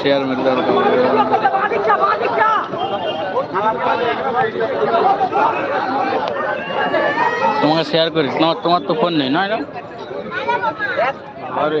Share মিলবে তোমাকে share করিস। না তোমার তো ফোন নেই নয় না? আরে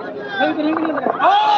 好。